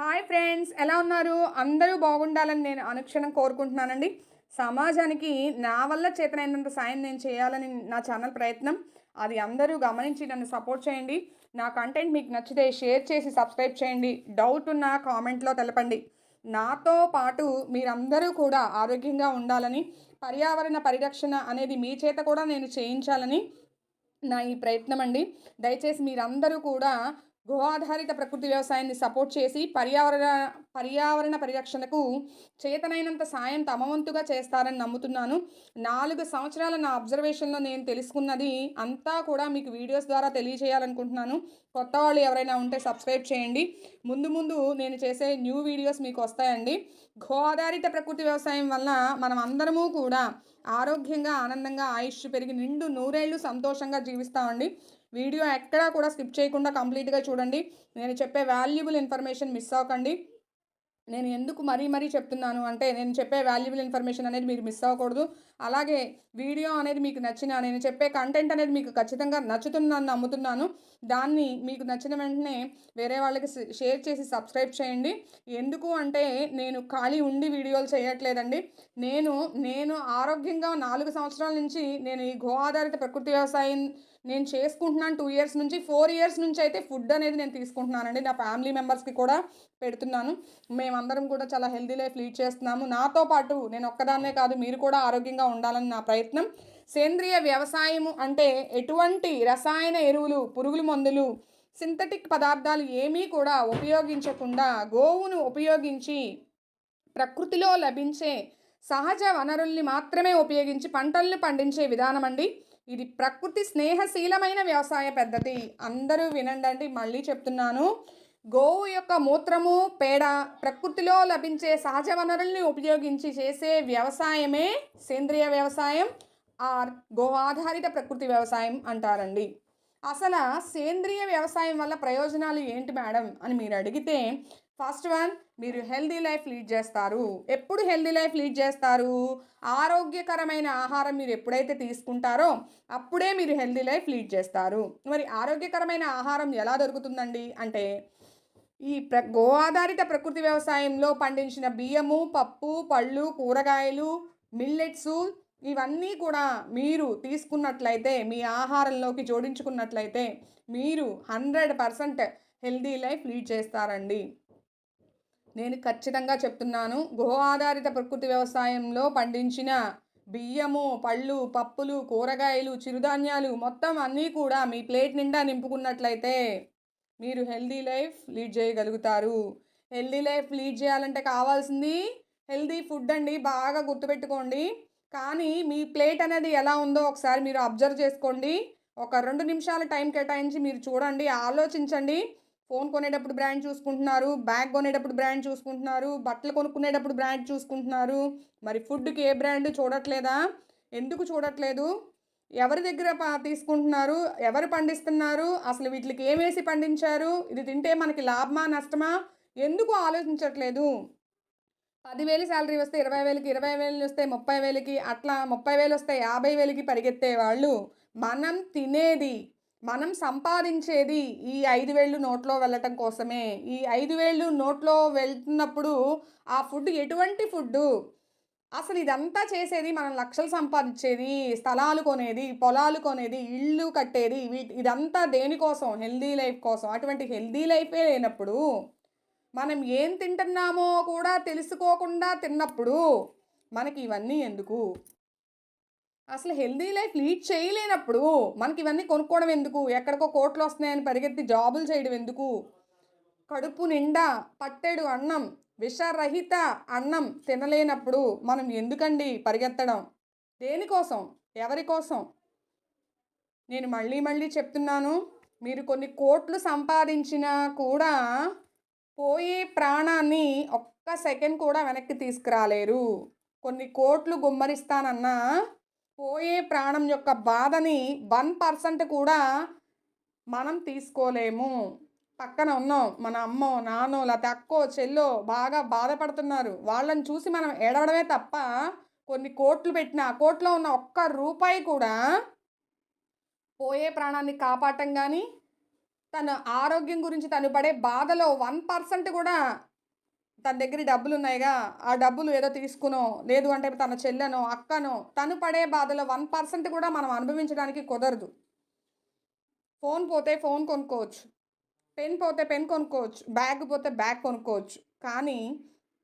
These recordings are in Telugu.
హాయ్ ఫ్రెండ్స్ ఎలా ఉన్నారు? అందరూ బాగుండాలని నేను అనుక్షణం కోరుకుంటున్నానండి. సమాజానికి నా వల్ల చేతనైనంత సాయం నేను చేయాలని నా ఛానల్ ప్రయత్నం. అది అందరూ గమనించి నన్ను సపోర్ట్ చేయండి. నా కంటెంట్ మీకు నచ్చితే షేర్ చేసి సబ్స్క్రైబ్ చేయండి. డౌట్ ఉన్న కామెంట్లో తెలపండి. నాతో పాటు మీరందరూ కూడా ఆరోగ్యంగా ఉండాలని పర్యావరణ పరిరక్షణ అనేది మీ చేత కూడా నేను చేయించాలని నా ఈ ప్రయత్నం అండి. దయచేసి మీరందరూ కూడా గో ఆధారిత ప్రకృతి వ్యవసాయాన్ని సపోర్ట్ చేసి పర్యావరణ పర్యావరణ పరిరక్షణకు చేతనైనంత సాయం తమ వంతుగా చేస్తారని నమ్ముతున్నాను. నాలుగు సంవత్సరాల నా అబ్జర్వేషన్లో నేను తెలుసుకున్నది అంతా కూడా మీకు వీడియోస్ ద్వారా తెలియజేయాలనుకుంటున్నాను. కొత్త వాళ్ళు ఎవరైనా ఉంటే సబ్స్క్రైబ్ చేయండి. ముందు ముందు నేను చేసే న్యూ వీడియోస్ మీకు వస్తాయండి. గో ఆధారిత ప్రకృతి వ్యవసాయం వల్ల మనం అందరము కూడా ఆరోగ్యంగా ఆనందంగా ఆయుష్ పెరిగి నిండు నూరేళ్ళు సంతోషంగా జీవిస్తామండి. వీడియో ఎక్కడా కూడా స్కిప్ చేయకుండా కంప్లీట్గా చూడండి. నేను చెప్పే వాల్యుబుల్ ఇన్ఫర్మేషన్ మిస్ అవ్వకండి. నేను ఎందుకు మరీ మరీ చెప్తున్నాను అంటే నేను చెప్పే వాల్యుబుల్ ఇన్ఫర్మేషన్ అనేది మీరు మిస్ అవ్వకూడదు. అలాగే వీడియో అనేది మీకు నచ్చిన నేను చెప్పే కంటెంట్ అనేది మీకు ఖచ్చితంగా నచ్చుతుందని నమ్ముతున్నాను. దాన్ని మీకు నచ్చిన వెంటనే వేరే వాళ్ళకి షేర్ చేసి సబ్స్క్రైబ్ చేయండి. ఎందుకు అంటే నేను ఖాళీ ఉండి వీడియోలు చేయట్లేదండి. నేను నేను ఆరోగ్యంగా నాలుగు సంవత్సరాల నుంచి నేను ఈ గో ఆధారిత ప్రకృతి వ్యవసాయం నేను చేసుకుంటున్నాను టూ ఇయర్స్ నుంచి ఫోర్ ఇయర్స్ నుంచి అయితే ఫుడ్ అనేది నేను తీసుకుంటున్నానండి. నా ఫ్యామిలీ మెంబర్స్కి కూడా పెడుతున్నాను. మేమందరం కూడా చాలా హెల్దీ లైఫ్ లీడ్ చేస్తున్నాము. నాతో పాటు నేను ఒక్కదాన్నే కాదు మీరు కూడా ఆరోగ్యంగా ఉండాలని నా ప్రయత్నం. సేంద్రియ వ్యవసాయము అంటే ఎటువంటి రసాయన ఎరువులు పురుగుల మందులు సింథటిక్ పదార్థాలు ఏమీ కూడా ఉపయోగించకుండా గోవును ఉపయోగించి ప్రకృతిలో లభించే సహజ వనరుల్ని మాత్రమే ఉపయోగించి పంటలను పండించే విధానం అండి. ఇది ప్రకృతి స్నేహశీలమైన వ్యవసాయ పద్ధతి. అందరూ వినండి మళ్ళీ చెప్తున్నాను. గోవు యొక్క మూత్రము పేడ ప్రకృతిలో లభించే సహజ వనరుల్ని ఉపయోగించి చేసే వ్యవసాయమే సేంద్రియ వ్యవసాయం ఆర్ గో ఆధారిత ప్రకృతి వ్యవసాయం అంటారండి. అసలు సేంద్రియ వ్యవసాయం వల్ల ప్రయోజనాలు ఏంటి మేడం అని మీరు అడిగితే ఫస్ట్ వన్ మీరు హెల్దీ లైఫ్ లీడ్ చేస్తారు. ఎప్పుడు హెల్దీ లైఫ్ లీడ్ చేస్తారు? ఆరోగ్యకరమైన ఆహారం మీరు ఎప్పుడైతే తీసుకుంటారో అప్పుడే మీరు హెల్దీ లైఫ్ లీడ్ చేస్తారు. మరి ఆరోగ్యకరమైన ఆహారం ఎలా దొరుకుతుందండి? అంటే ఈ ప్ర గో ఆధారిత ప్రకృతి వ్యవసాయంలో పండించిన బియ్యము పప్పు పళ్ళు కూరగాయలు మిల్లెట్స్ ఇవన్నీ కూడా మీరు తీసుకున్నట్లయితే మీ ఆహారంలోకి జోడించుకున్నట్లయితే మీరు hundred percent healthy life lead చేస్తారండి. నేను ఖచ్చితంగా చెప్తున్నాను. గో ఆధారిత ప్రకృతి వ్యవసాయంలో పండించిన బియ్యము పళ్ళు పప్పులు కూరగాయలు చిరుధాన్యాలు మొత్తం అన్నీ కూడా మీ ప్లేట్ నిండా నింపుకున్నట్లయితే మీరు హెల్దీ లైఫ్ లీడ్ చేయగలుగుతారు. హెల్దీ లైఫ్ లీడ్ చేయాలంటే కావాల్సింది హెల్దీ ఫుడ్ అండి. బాగా గుర్తుపెట్టుకోండి. కానీ మీ ప్లేట్ అనేది ఎలా ఉందో ఒకసారి మీరు అబ్జర్వ్ చేసుకోండి. ఒక రెండు నిమిషాల టైం కేటాయించి మీరు చూడండి ఆలోచించండి. ఫోన్ కొనేటప్పుడు బ్రాండ్ చూసుకుంటున్నారు బ్యాగ్ కొనేటప్పుడు బ్రాండ్ చూసుకుంటున్నారు బట్టలు కొనుక్కునేటప్పుడు బ్రాండ్ చూసుకుంటున్నారు. మరి ఫుడ్కి ఏ బ్రాండ్ చూడట్లేదా? ఎందుకు చూడట్లేదు? ఎవరి దగ్గర తీసుకుంటున్నారు? ఎవరు పండిస్తున్నారు? అసలు వీటికి ఏమేసి పండించారు? ఇది తింటే మనకి లాభమా నష్టమా? ఎందుకు ఆలోచించట్లేదు? పదివేలు శాలరీ వస్తే ఇరవై వేలకి ఇరవై వేలు వస్తే ముప్పై వేలకి అట్లా ముప్పై వేలు వస్తే యాభై వేలకి పరిగెత్తే వాళ్ళు మనం తినేది మనం సంపాదించేది ఈ ఐదు వేళ్ళు నోట్లో వెళ్ళటం కోసమే. ఈ ఐదు వేళ్ళు నోట్లో వెళ్తున్నప్పుడు ఆ ఫుడ్ ఎటువంటి ఫుడ్డు? అసలు ఇదంతా చేసేది మనం లక్షలు సంపాదించేది స్థలాలు కొనేది పొలాలు కొనేది ఇళ్ళు కట్టేది వీటి ఇదంతా దేనికోసం? హెల్దీ లైఫ్ కోసం. అటువంటి హెల్దీ లైఫే లేనప్పుడు మనం ఏం తింటున్నామో కూడా తెలుసుకోకుండా తిన్నప్పుడు మనకి ఇవన్నీ ఎందుకు? అసలు హెల్దీ లైఫ్ లీడ్ చేయలేనప్పుడు మనకి ఇవన్నీ కొనుక్కోవడం ఎందుకు? ఎక్కడికో కోట్లు వస్తున్నాయని పరిగెత్తి జాబులు చేయడం ఎందుకు? కడుపు నిండా పట్టెడు అన్నం విషరహిత అన్నం తినలేనప్పుడు మనం ఎందుకండి పరిగెత్తడం? దేనికోసం? ఎవరి కోసం? నేను మళ్ళీ మళ్ళీ చెప్తున్నాను మీరు కొన్ని కోట్లు సంపాదించినా కూడా పోయే ప్రాణాన్ని ఒక్క సెకండ్ కూడా వెనక్కి తీసుకురాలేరు. కొన్ని కోట్లు గుమ్మరిస్తానన్నా పోయే ప్రాణం యొక్క బాధని వన్ పర్సెంట్ కూడా మనం తీసుకోలేము. పక్కన ఉన్నాం మన అమ్మో నాన్నో లేకపోతే అక్కో చెల్లో బాగా బాధపడుతున్నారు. వాళ్ళని చూసి మనం ఏడవడమే తప్ప కొన్ని కోట్లు పెట్టిన ఆ కోట్లో ఉన్న ఒక్క రూపాయి కూడా పోయే ప్రాణాన్ని కాపాడటం కానీ తన ఆరోగ్యం గురించి తను పడే బాధలో వన్ పర్సెంట్ కూడా తన దగ్గర డబ్బులు ఉన్నాయిగా ఆ డబ్బులు ఏదో తీసుకునో లేదు అంటే తన చెల్లెనో అక్కనో తను పడే బాధలో వన్ పర్సెంట్ కూడా మనం అనుభవించడానికి కుదరదు. ఫోన్ పోతే ఫోన్ కొనుక్కోవచ్చు. పెన్ పోతే పెన్ కొనుక్కోవచ్చు. బ్యాగ్ పోతే బ్యాగ్ కొనుక్కోవచ్చు. కానీ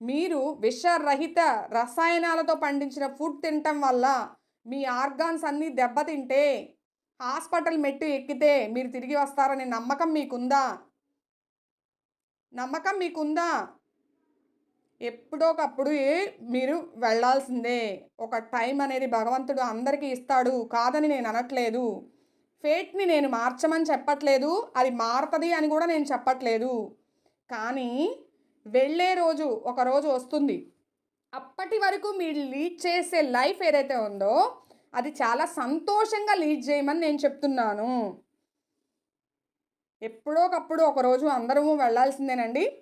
మీరు విషరహిత రసాయనాలతో పండించిన ఫుడ్ తినటం వల్ల మీ ఆర్గాన్స్ అన్నీ దెబ్బతింటే హాస్పిటల్ మెట్టు ఎక్కితే మీరు తిరిగి వస్తారనే నమ్మకం మీకుందా? నమ్మకం మీకుందా? ఎప్పుడోకప్పుడు మీరు వెళ్ళాల్సిందే. ఒక టైం అనేది భగవంతుడు అందరికీ ఇస్తాడు. కాదని నేను అనట్లేదు. ఫేట్ని నేను మార్చమని చెప్పట్లేదు. అది మారుతుంది అని కూడా నేను చెప్పట్లేదు. కానీ వెళ్ళే రోజు ఒక రోజు వస్తుంది. అప్పటి వరకు మీరు లీడ్ చేసే లైఫ్ ఏదైతే ఉందో అది చాలా సంతోషంగా లీడ్ చేయమని నేను చెప్తున్నాను. ఎప్పుడోకప్పుడు ఒకరోజు అందరము వెళ్ళాల్సిందేనండి.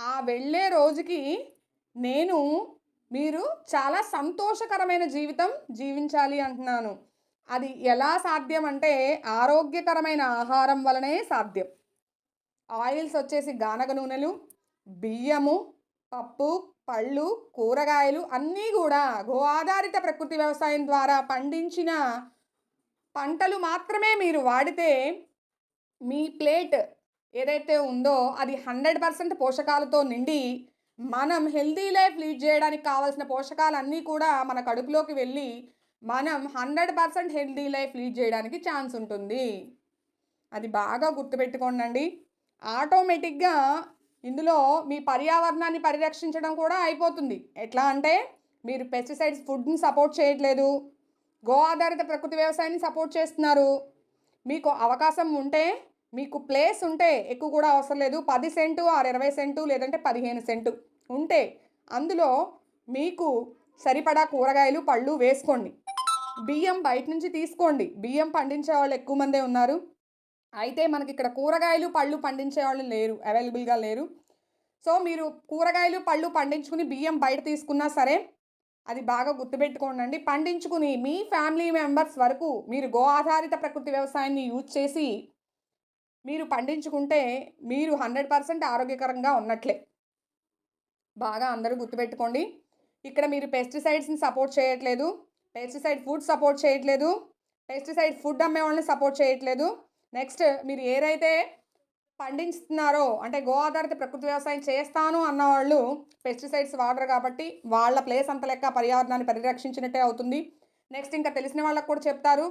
ఆ వెళ్ళే రోజుకి నేను మీరు చాలా సంతోషకరమైన జీవితం జీవించాలి అంటున్నాను. అది ఎలా సాధ్యం అంటే ఆరోగ్యకరమైన ఆహారం వలనే సాధ్యం. ఆయిల్స్ వచ్చేసి గానగ నూనెలు బియ్యము పప్పు పళ్ళు కూరగాయలు అన్నీ కూడా గో ఆధారిత ప్రకృతి వ్యవసాయం ద్వారా పండించిన పంటలు మాత్రమే మీరు వాడితే మీ ప్లేట్ ఏదైతే ఉందో అది హండ్రెడ్ పర్సెంట్ పోషకాలతో నిండి మనం హెల్తీ లైఫ్ లీడ్ చేయడానికి కావాల్సిన పోషకాలన్నీ కూడా మన కడుపులోకి వెళ్ళి మనం hundred percent healthy life lead చేయడానికి ఛాన్స్ ఉంటుంది. అది బాగా గుర్తుపెట్టుకోండి ఆటోమేటిక్గా ఇందులో మీ పర్యావరణాన్ని పరిరక్షించడం కూడా అయిపోతుంది. ఎట్లా అంటే మీరు పెస్టిసైడ్స్ ఫుడ్ని సపోర్ట్ చేయట్లేదు. గో ఆధారిత ప్రకృతి వ్యవసాయాన్ని సపోర్ట్ చేస్తున్నారు. మీకు అవకాశం ఉంటే మీకు ప్లేస్ ఉంటే ఎక్కువ కూడా అవసరం లేదు. పది సెంటు ఆరు ఇరవై సెంటు లేదంటే పదిహేను సెంటు ఉంటే అందులో మీకు సరిపడా కూరగాయలు పళ్ళు వేసుకోండి. బియ్యం బయట నుంచి తీసుకోండి. బియ్యం పండించే వాళ్ళు ఎక్కువ మందే ఉన్నారు. అయితే మనకి ఇక్కడ కూరగాయలు పళ్ళు పండించే వాళ్ళు లేరు. అవైలబుల్గా లేరు. సో మీరు కూరగాయలు పళ్ళు పండించుకుని బియ్యం బయట తీసుకున్నా సరే అది బాగా గుర్తుపెట్టుకోండి పండించుకుని మీ ఫ్యామిలీ మెంబర్స్ వరకు మీరు గో ఆధారిత ప్రకృతి వ్యవసాయాన్ని యూజ్ చేసి మీరు పండించుకుంటే మీరు హండ్రెడ్ పర్సెంట్ ఆరోగ్యకరంగా ఉన్నట్లే. బాగా అందరూ గుర్తుపెట్టుకోండి. ఇక్కడ మీరు పెస్టిసైడ్స్ని సపోర్ట్ చేయట్లేదు. పెస్టిసైడ్ ఫుడ్ సపోర్ట్ చేయట్లేదు. పెస్టిసైడ్ ఫుడ్ అమ్మే వాళ్ళని సపోర్ట్ చేయట్లేదు. నెక్స్ట్ మీరు ఏదైతే పండిస్తున్నారో అంటే గో ఆధారిత ప్రకృతి వ్యవసాయం చేస్తాను అన్న వాళ్ళు పెస్టిసైడ్స్ వాడరు కాబట్టి వాళ్ళ ప్లేస్ అంత లెక్క పర్యావరణాన్ని పరిరక్షించినట్టే అవుతుంది. నెక్స్ట్ ఇంకా తెలిసిన వాళ్ళకు కూడా చెప్తారు.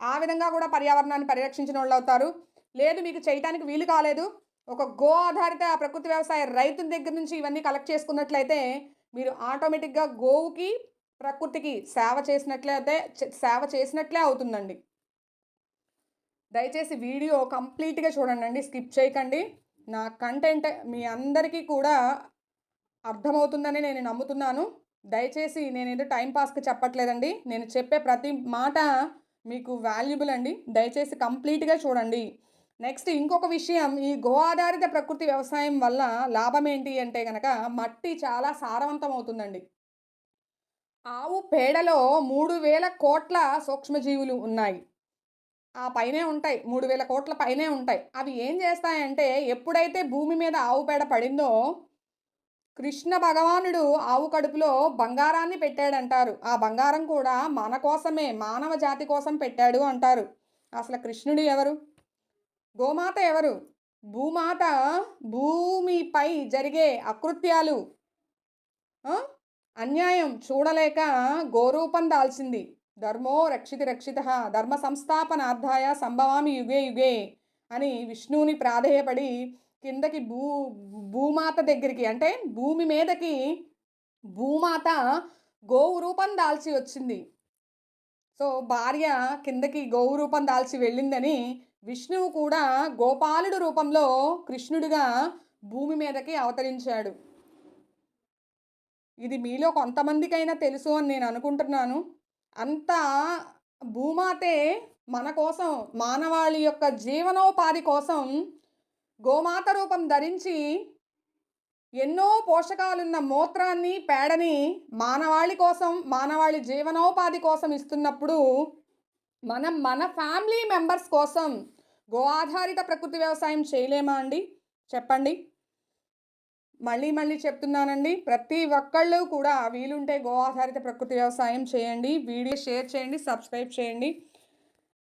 ఆ విధంగా కూడా పర్యావరణాన్ని పరిరక్షించిన వాళ్ళు అవుతారు. లేదు మీకు చేయటానికి వీలు కాలేదు. ఒక గో ఆధారిత ప్రకృతి వ్యవసాయ రైతుల దగ్గర నుంచి ఇవన్నీ కలెక్ట్ చేసుకున్నట్లయితే మీరు ఆటోమేటిక్గా గోవుకి ప్రకృతికి సేవ చేసినట్లయితే సేవ చేసినట్లే అవుతుందండి. దయచేసి వీడియో కంప్లీట్గా చూడండి అండి స్కిప్ చేయకండి. నా కంటెంట్ మీ అందరికీ కూడా అర్థమవుతుందని నేను నమ్ముతున్నాను. దయచేసి నేను ఏదో చెప్పట్లేదండి. నేను చెప్పే ప్రతి మాట మీకు వాల్యుబుల్ అండి. దయచేసి కంప్లీట్గా చూడండి. నెక్స్ట్ ఇంకొక విషయం ఈ గో ఆధారిత ప్రకృతి వ్యవసాయం వల్ల లాభం ఏంటి అంటే కనుక మట్టి చాలా సారవంతం అవుతుందండి. ఆవు పేడలో మూడు వేల కోట్ల సూక్ష్మజీవులు ఉన్నాయి. ఆ పైనే ఉంటాయి మూడు వేల కోట్ల పైనే ఉంటాయి. అవి ఏం చేస్తాయంటే ఎప్పుడైతే భూమి మీద ఆవు పేడ పడిందో కృష్ణ భగవానుడు ఆవు కడుపులో బంగారాన్ని పెట్టాడంటారు. ఆ బంగారం కూడా మన కోసమే మానవ జాతి కోసం పెట్టాడు అంటారు. అసలు కృష్ణుడు ఎవరు? గోమాత ఎవరు? భూమాత భూమిపై జరిగే అకృత్యాలు. అన్యాయం చూడలేక గోరూపం దాల్చింది. ధర్మో రక్షితి రక్షిత ధర్మ సంస్థాపనార్థాయ సంభవామి యుగే యుగే అని విష్ణువుని ప్రాధేయపడి కిందకి భూ భూమాత దగ్గరికి అంటే భూమి మీదకి భూమాత గోవు రూపం దాల్చి వచ్చింది. సో భార్య కిందకి గోవు రూపం దాల్చి వెళ్ళిందని విష్ణువు కూడా గోపాలుడు రూపంలో కృష్ణుడిగా భూమి మీదకి అవతరించాడు. ఇది మీలో కొంతమందికైనా తెలుసు అని నేను అనుకుంటున్నాను. అంతా భూమాతే మన కోసం మానవాళి యొక్క జీవనోపాధి కోసం గోమాత రూపం ధరించి ఎన్నో పోషకాలున్న మూత్రాన్ని పేడని మానవాళి కోసం మానవాళి జీవనోపాధి కోసం ఇస్తున్నప్పుడు మనం మన ఫ్యామిలీ మెంబర్స్ కోసం గో ఆధారిత ప్రకృతి వ్యవసాయం చేయలేమా అండి? చెప్పండి. మళ్ళీ మళ్ళీ చెప్తున్నానండి. ప్రతి ఒక్కళ్ళు కూడా వీలుంటే గో ఆధారిత ప్రకృతి వ్యవసాయం చేయండి. వీడియో షేర్ చేయండి సబ్స్క్రైబ్ చేయండి.